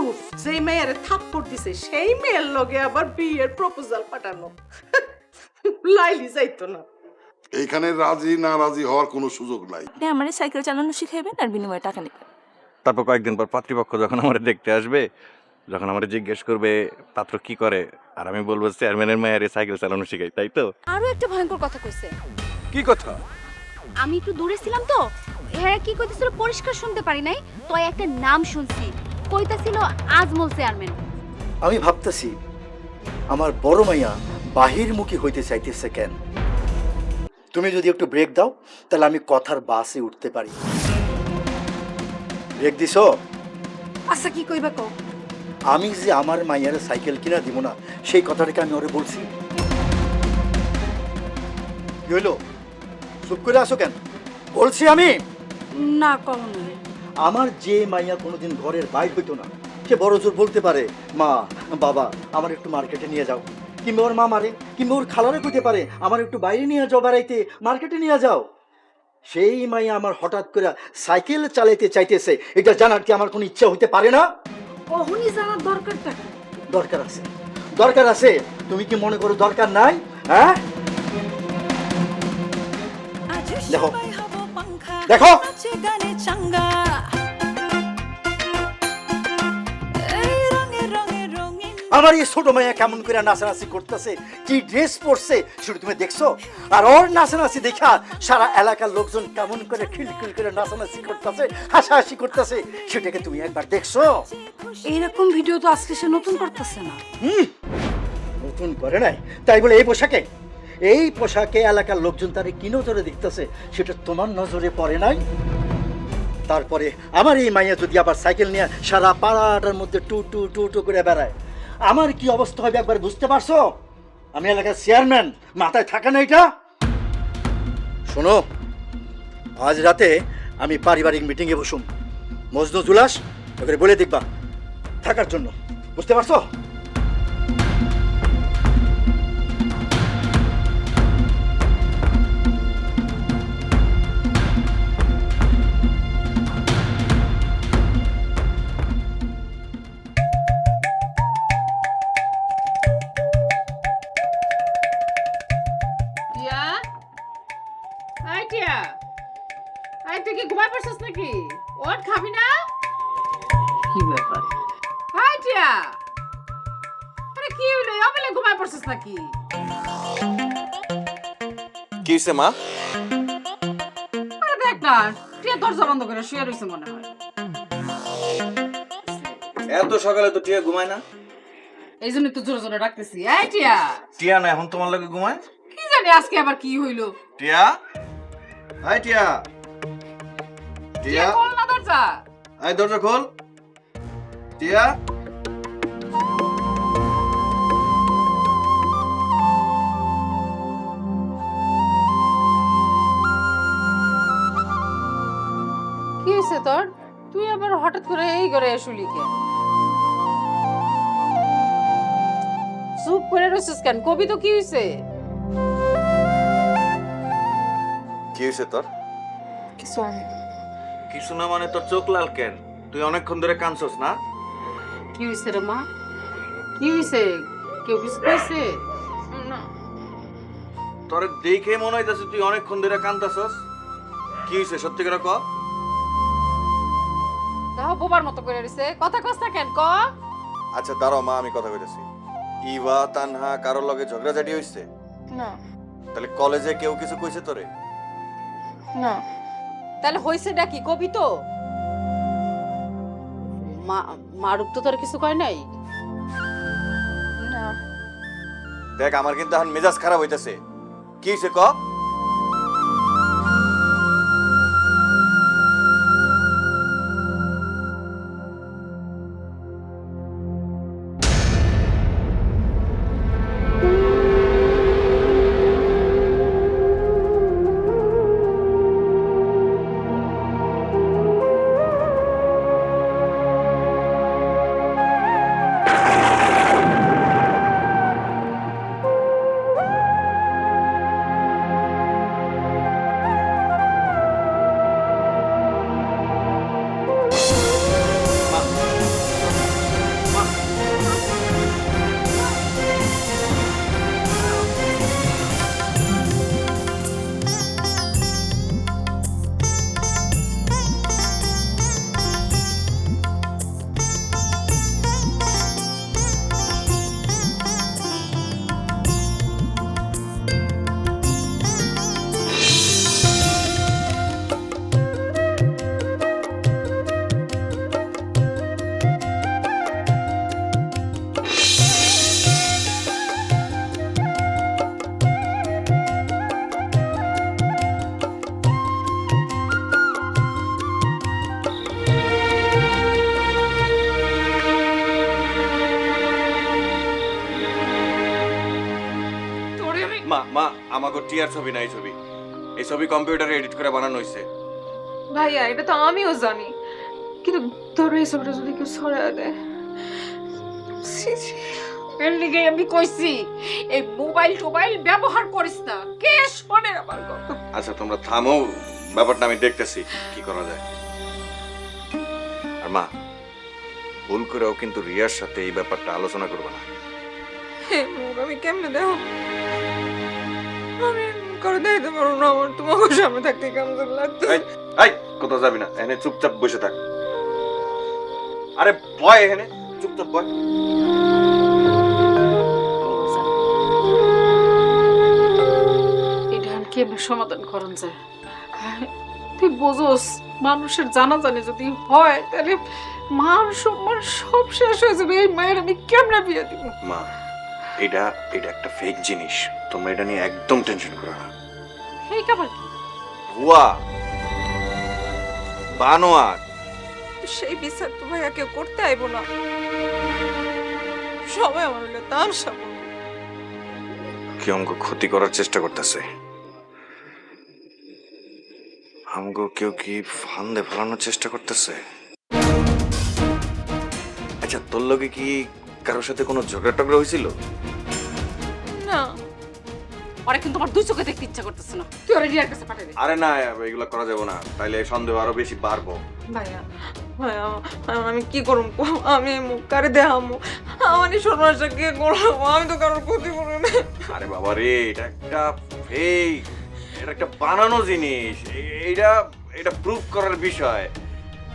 মারুফ যে মেয়ের থাপ্পড় দিছে সেই মেয়ের লগে আবার বিয়ের প্রপোজাল পাঠানো। লাইলি যাইতো না। এইখানে রাজি না রাজি হওয়ার কোনো সুযোগ নাই। আপনি আমার সাইকেল চালানো শিখাইবেন আর বিনিময়ে টাকা নেবেন? তারপর কয়েকদিন পর পাত্রীপক্ষ যখন আমার দেখতে আসবে যখন আমার জিজ্ঞেস করবে পাত্র কি করে? আর আমি বলব চেয়ারম্যানের মেয়ের সাইকেল চালানো শিখাই। তাই তো? আরও একটা ভয়ঙ্কর কথা কইছে। কি কথা? আমি একটু দূরে ছিলাম তো। হ্যাঁ কি কইতেছিল পরিষ্কার শুনতে পারি নাই। তো একটা নাম শুনছি। কইতাছিল আজমল চেয়ারম্যান। আমি ভাবতেছি আমার বড় মাইয়া বাহিরমুখী হইতে চাইতেছে কেন? তুমি যদি একটু ব্রেক দাও তাহলে আমি কথার বাসে উঠতে পারি। ব্রেক দিছো? আচ্ছা কি কইবা কও? আমি যে আমার মাইয়ার সাইকেল কিনা দিব না সেই কথাটাকে আমি ওরে বলছি। কি হইল? চুপ করে আসো কেন? বলছি আমি? না না আমার যে মাইয়া কোনোদিন ঘরের বাইর হইতো না সে বড় জোর বলতে পারে মা বাবা আমার একটু মার্কেটে নিয়ে যাও। কিংবা ওর মা মারে কিংবা ওর খালারে কইতে পারে আমার একটু বাইরে নিয়ে যাও বেড়াইতে মার্কেটে নিয়ে যাও। সেই মাইয়া আমার হঠাৎ করে সাইকেল চালাইতে চাইতেছে এটা জানার কি আমার কোনো ইচ্ছা হইতে পারে না? ওহনি জানার দরকারটা দরকার আছে। দরকার আছে? তুমি কি মনে করো দরকার নাই? হ্যাঁ? দেখো। দেখো। গানে চাঙ্গা। আমার এই ছোট মাইয়া কেমন করে নাচানাচি করতেছে কি ড্রেস পরছে সেটা তুমি দেখছ? আর ওর নাচানাচি দেখা সারা এলাকার লোকজন কেমন করে খিলখিল করে নাচানাচি করতেছে হাসাহাসি করতেছে সেটাকে তুমি একবার দেখছ? এইরকম ভিডিও তো আজকে সে নতুন করতেছে না। হুম নতুন করে নাই। তাই বলে এই পোশাকে এই পোশাকে এলাকার লোকজন তারে কি নজরে দেখতেছে সেটা তোমার নজরে পড়ে নাই? তারপরে আমার এই মাইয়া যদি আবার সাইকেল নিয়ে সারা পাড়াটার মধ্যে টু টু টু টু করে বেড়ায়, আমার কি অবস্থা হবে একবার বুঝতে পারছ? আমি এলাকার চেয়ারম্যান, মাথায় থাকে না এটা? শোনো, আজ রাতে আমি পারিবারিক মিটিংয়ে বসুম। মজনু জুলাস, ওকে বলে দেখবা, থাকার জন্য। বুঝতে পারছ? হয়েছে মা? দেখ না টিয়া দরজা বন্ধ করে শুয়ে রইছে মনে হয়। এত সকালে তো টিয়া ঘুমায় না। এই জন্য তো জোরে জোরে ডাকতেছি। এই টিয়া! টিয়া না এখন তোমার লাগে ঘুমায়? কি জানি আজকে আবার কি হইল? টিয়া? হাই টিয়া! টিয়া খোল না দরজা। দরজা খোল। টিয়া! তোর? তুই আবার হঠাৎ করে এই ঘরে শুলি কেন? চুপ করে রয়েছিস কেন? কবি তো কি হয়েছে কি হয়েছে তোর? কিছু কিছু না মানে তোর চোখ লাল কেন? তুই অনেকক্ষণ ধরে কাঁদছস না? কি হয়েছে রে মা? কি হয়েছে কেউ কিছু কইছে? তোর দেখে মনে হইতাছে তুই অনেকক্ষণ ধরে কাঁদতাছস। কি হয়েছে সত্যি করে ক? তাও বোবার মতো করে রয়েছে কথা কস না কেন ক? আচ্ছা দাঁড়াও মা আমি কথা কইতেছি। ইভা তানহা কারোর লগে ঝগড়াঝাটি হইছে? না। তাহলে কলেজে কেউ কিছু কইছে তোরে? না। তাহলে হয়েছেটা কি কবি তো? মা মারুক তো তোর কিছু কয় নাই? না। দেখ আমার কিন্তু এখন মেজাজ খারাপ হইতাছে। কি হইছে ক? মা মা আমাকে টিয়ার ছবি নাই ছবি। এই ছবি কম্পিউটারে এডিট করে বানানো হয়েছে ভাইয়া এটা তো আমিও জানি। কিন্তু তোর এই ছবিটা যদি কেউ ছড়ায় দেয় ছি, ছি। এর লিগে আমি কইছি এই মোবাইল টোবাইল ব্যবহার করিস না। কে শোনে আমার কথা আচ্ছা তোমরা থামো ব্যাপারটা আমি দেখতেছি কি করা যায়। আর মা ভুল করেও কিন্তু রিয়ার সাথে এই ব্যাপারটা আলোচনা করবে না। হে মুখ আমি কেমনে দেখো আমি করে দেখতে পারব না আমার তোমাকে সামনে থাকতে কেমন লাগতো এই, কোথাও যাবি না এখানে চুপচাপ বসে থাক। আরে বয় এখানে চুপচাপ কেমনে সমাধান করন যায়। তুই বোঝোস মানুষের জানা জানি যদি হয় তাহলে মান সম্মান সব শেষ হয়ে যাবে। এই মায়ের আমি কেমনে বিয়ে দিব? মা এটা এটা একটা ফেক জিনিস। তোমরা এটা নিয়ে একদম টেনশন করো না। এই আবার কি? ভুয়া। বানোয়ার। সেই বিচার তো ভাইয়া কেউ করতে আইবো না। সবাই আমার হইলে তামসা করবে। কি আমাকে ক্ষতি করার চেষ্টা করতেছে? আমাকে কেউ কি ফান্দে ফেলানোর চেষ্টা করতেছে? আচ্ছা তোর লগে কি কারোর সাথে কোনো ঝগড়া টগড়া হয়েছিল? না। ওরা কিন্তু আমার দুই চোখে দেখতে ইচ্ছা করতেছে না। তুই ওরা রিয়ার কাছে পাঠিয়ে দে আরে না এগুলো করা যাবে না। তাইলে সন্দেহ আরও বেশি বাড়বো। ভাইয়া ভাইয়া আমি কি আমি মুখ কারে দেখামু? আমার সর্বনাশা কে করব আমি তো কারোর ক্ষতি করি না আরে বাবা রে এটা একটা ফেক এটা একটা বানানো জিনিস। এইটা এটা প্রুফ করার বিষয়।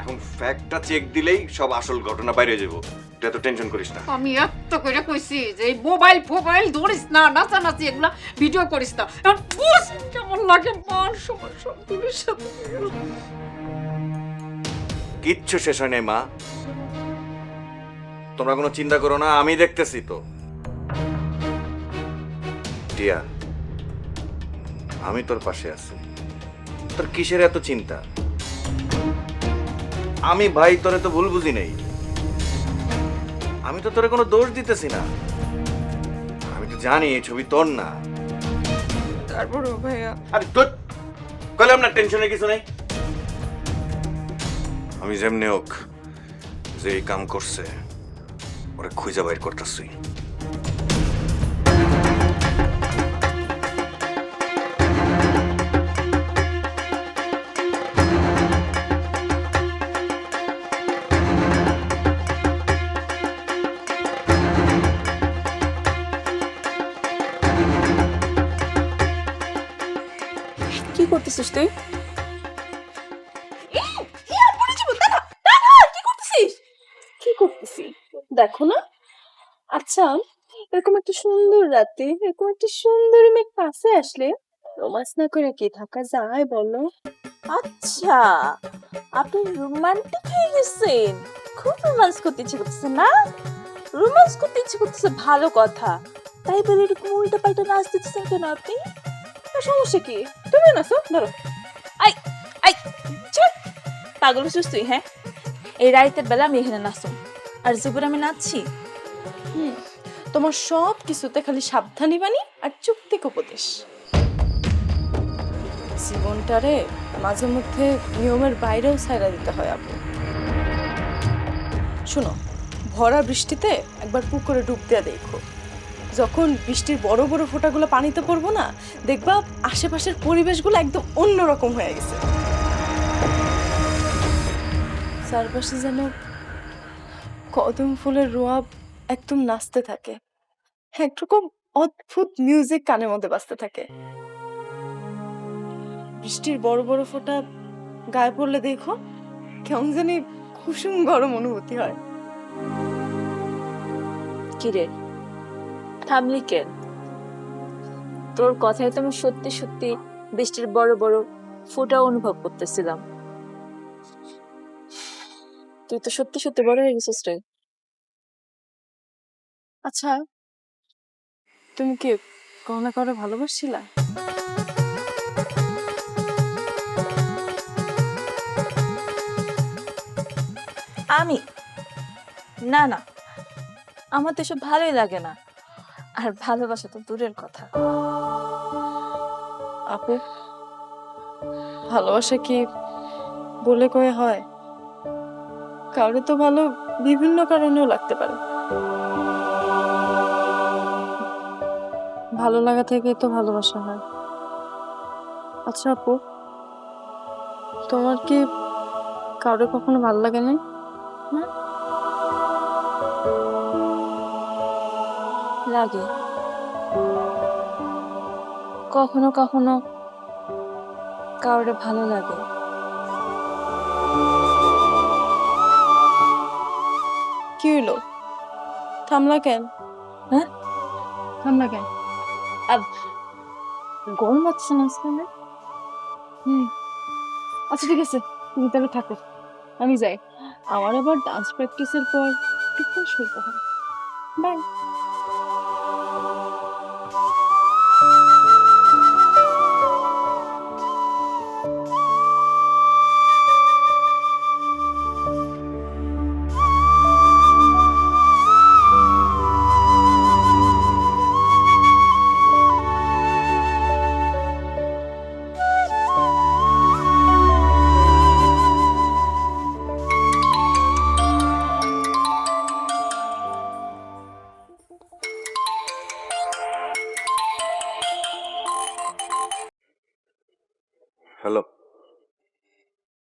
এখন ফ্যাক্টটা চেক দিলেই সব আসল ঘটনা বাইরে যাব। তুই এত টেনশন করিস না। আমি এত করে কইছি যে এই মোবাইল ফোবাইল ধরিস না নাচানাচি এগুলা ভিডিও করিস না। এখন বুঝ কেমন লাগে মান সম্মান সব সাথে। কিচ্ছু শেষ হয় নাই মা। তোমরা কোনো চিন্তা করো না আমি দেখতেছি তো। টিয়া আমি তোর পাশে আছি। তোর কিসের এত চিন্তা? আমি ভাই তোরে তো ভুল বুঝি নেই। আমি তো তোরে কোনো দোষ দিতেছি না। আমি তো জানি এই ছবি তোর না। তারপর ভাইয়া। আরে তোর কইলাম না টেনশনের কিছু নেই? আমি যেমনি হোক যে এই কাম করছে ওরা খুঁজে বাইর করতেছি। করতেছিস তুই? কি করতেছি? দেখো না। আচ্ছা এরকম একটা সুন্দর রাতে এরকম একটা সুন্দর মেয়ে কাছে আসলে রোমান্স না করে কি থাকা যায় বলো? আচ্ছা আপনি রোমান্টিক হয়ে গেছেন। খুব রোমান্স করতে ইচ্ছে করতেছে না? রোমান্স করতে ইচ্ছে করতেছে ভালো কথা। তাই বলে এরকম উল্টো পাল্টা নাচ দিতেছেন কেন আপনি? সমস্যা কি? তুমি নাচো, ধরো। আই আই পাগল হচ্ছিস তুই হ্যাঁ? এই রাইতের বেলা আমি এখানে নাচো। আর জীবনে আমি নাচছি। হুম, তোমার সব কিছুতে খালি সাবধানী বাণী আর চুক্তিক উপদেশ। জীবনটারে মাঝে মধ্যে নিয়মের বাইরেও ছাইরা দিতে হয় আপু। শোনো, ভরা বৃষ্টিতে একবার পুকুরে ডুব দেয়া দেখো। যখন বৃষ্টির বড় বড় ফোঁটাগুলো পানিতে পড়ব না, দেখবা আশেপাশের পরিবেশগুলো একদম অন্যরকম হয়ে গেছে। চারপাশে যেন কদম ফুলের রোয়াব একদম নাচতে থাকে। একরকম অদ্ভুত মিউজিক কানের মধ্যে বাজতে থাকে। বৃষ্টির বড় বড় ফোঁটা গায়ে পড়লে দেখো কেমন জানি কুসুম গরম অনুভূতি হয়। কিরে থামলি কেন? তোর কথায় তো আমি সত্যি সত্যি বৃষ্টির বড় বড় ফোঁটা অনুভব করতেছিলাম। তুই তো সত্যি সত্যি বড় হয়ে গেছিস আচ্ছা তুমি কি কোনো কারও ভালোবাসছিলা? আমি? না না, আমার তো এসব ভালোই লাগে না। আর ভালোবাসা তো দূরের কথা। আপু, ভালোবাসা কি বলে কয়ে হয়? কাউরে তো ভালো বিভিন্ন কারণেও লাগতে পারে। ভালো লাগা থেকে তো ভালোবাসা হয়। আচ্ছা আপু, তোমার কি কাউরে কখনো ভালো লাগে না লাগে। কখনো কখনো কাউরে ভালো লাগে। কি হইল? থামলা কেন? হ্যাঁ? থামলা কেন? আব গরম হচ্ছে না আজকে? হুম। আচ্ছা ঠিক আছে তুমি তাহলে থাকো। আমি যাই। আমার আবার ডান্স প্র্যাকটিসের পর একটু ফ্রেশ হইতে হবে। বাই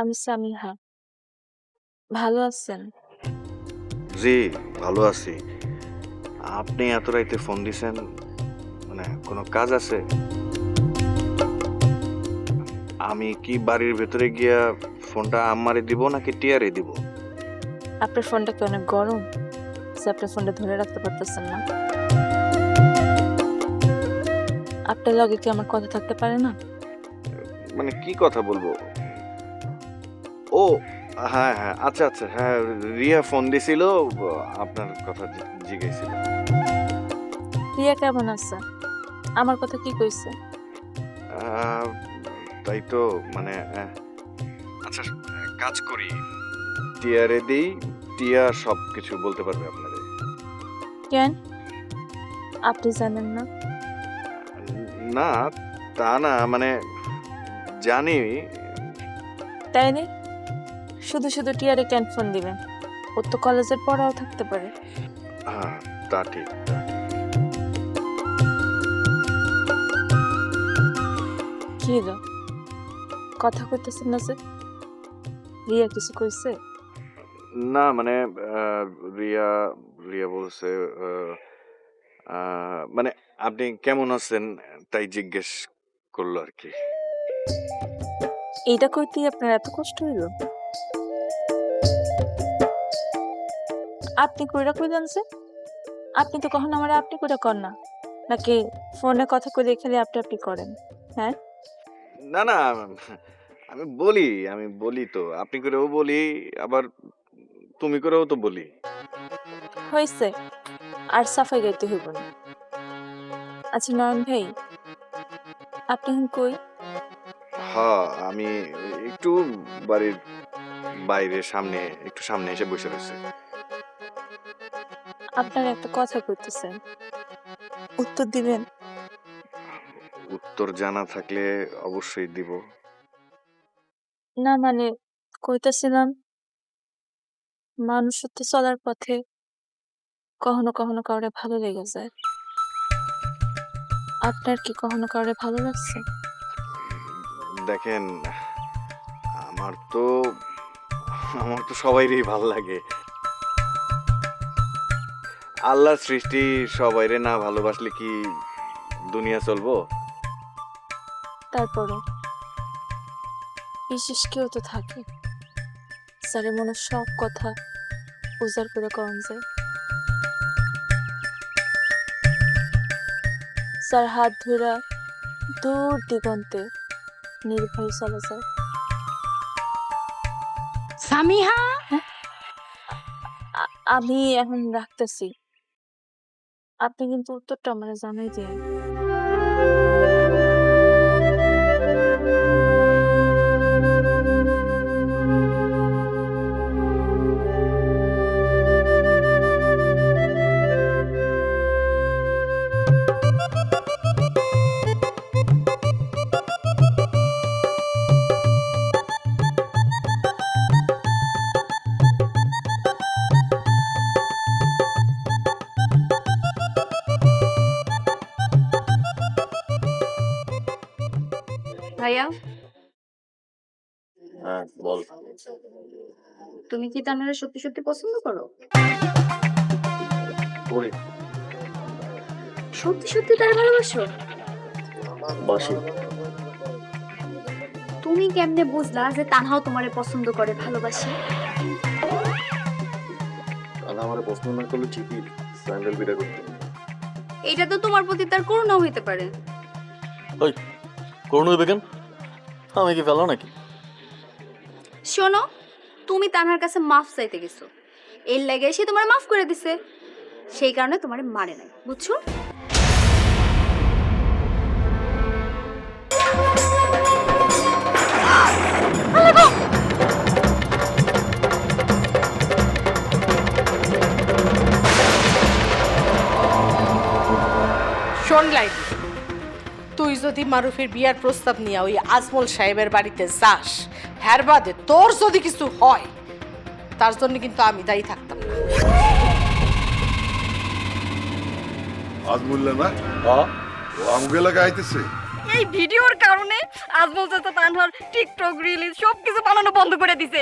আমি সামিহা। ভালো আছেন? জি ভালো আছি। আপনি এত রাইতে ফোন দিছেন মানে কোনো কাজ আছে? আমি কি বাড়ির ভেতরে গিয়া ফোনটা আম্মারে দিব নাকি টিয়ারে দিব? আপনার ফোনটা কি অনেক গরম? যে আপনার ফোনটা ধরে রাখতে পারতেছেন না। আপনার লগে কি আমার কথা থাকতে পারে না? মানে কি কথা বলব? ও হ্যাঁ হ্যাঁ আচ্ছা আচ্ছা হ্যাঁ রিয়া ফোন দিছিল আপনার কথা জি- জিজ্ঞাসিল। প্রিয়া কেমন আছে? আমার কথা কি কইছে? তাই তো মানে আচ্ছা কাজ করি। টিয়ারে দেই টিয়া সব কিছু বলতে পারবে আপনাদের কেন? আপনি জানেন না। না তা না মানে জানি। তাই নি। শুধু শুধু টিয়ারে কেন ফোন দিবেন ওর তো কলেজের পড়াও থাকতে পারে। হ্যাঁ তা ঠিক। কি হলো? কথা কইতেছেন না যে? রিয়া কিছু কইছে? না মানে রিয়া রিয়া বলছে মানে আপনি কেমন আছেন তাই জিজ্ঞেস করল আর কি। এইটা কইতেই আপনার এত কষ্ট হইল? আপনি কইরা কইলেন যে আপনি তো কখনো আমার আপনি কইরা কর না। নাকি ফোনে কথা কইলে খালি আপনি আপনি করেন হ্যাঁ? না না আমি বলি আমি বলি তো। আপনি করেও বলি আবার তুমি করেও তো বলি। হয়েছে আর সাফাই গাইতে হইব না। আচ্ছা নয়ন ভাই আপনি কই? হ্যাঁ আমি একটু বাড়ির বাইরে সামনে একটু সামনে এসে বসে রয়েছে। আপনার একটা কথা করতেছেন উত্তর দিবেন? উত্তর জানা থাকলে অবশ্যই দিব। না মানে কইতাছিলাম মানুষ সত্যি চলার পথে কখনো কখনো কাউরে ভালো লেগে যায়। আপনার কি কখনো কাউরে ভালো লাগছে? দেখেন আমার তো আমার তো সবাইরই ভালো লাগে। আল্লাহর সৃষ্টি সবাইরে না ভালোবাসলে কি দুনিয়া চলবো? তারপরও বিশেষ কেউ তো থাকে। স্যারের মনে সব কথা উজাড় করে কম যায় স্যার হাত ধরা দূর দিগন্তে নির্ভয় চলা যায়। সামিহা? আমি এখন রাখতেছি। আপনি কিন্তু উত্তরটা আমার জানাই দিয়ে কি তানারে সত্যি সত্যি পছন্দ করো? করি সত্যি সত্যি তার ভালোবাসো? বাসি। তুমি কেমনে বুঝলা যে তানহাও তোমারে পছন্দ করে ভালোবাসে? তাহলে আমার প্রশ্ন না করলে ঠিকই স্যান্ডেল বিটা করতে এটা তো তোমার প্রতি তার করুণাও হইতে পারে। করুন হইবে কেন আমি কি ফেলো নাকি? শোনো তুমি তানহার কাছে মাফ চাইতে গেছো। এর লাগে সে তোমার মাফ করে দিছে। সেই কারণে তোমারে মারে নাই, বুঝছ? শোন তুই যদি মারুফের বিয়ার প্রস্তাব নিয়ে ওই আজমল সাহেবের বাড়িতে যাস হ্যার বাদে তোর যদি কিছু হয় তার জন্য কিন্তু আমি দায়ী থাকতাম। না আজমুল্লা না ও আমগো এলাকা আইতেছে এই ভিডিওর কারণে আজমল চাচা তানহার টিকটক রিলিজ সব কিছু বানানো বন্ধ করে দিছে।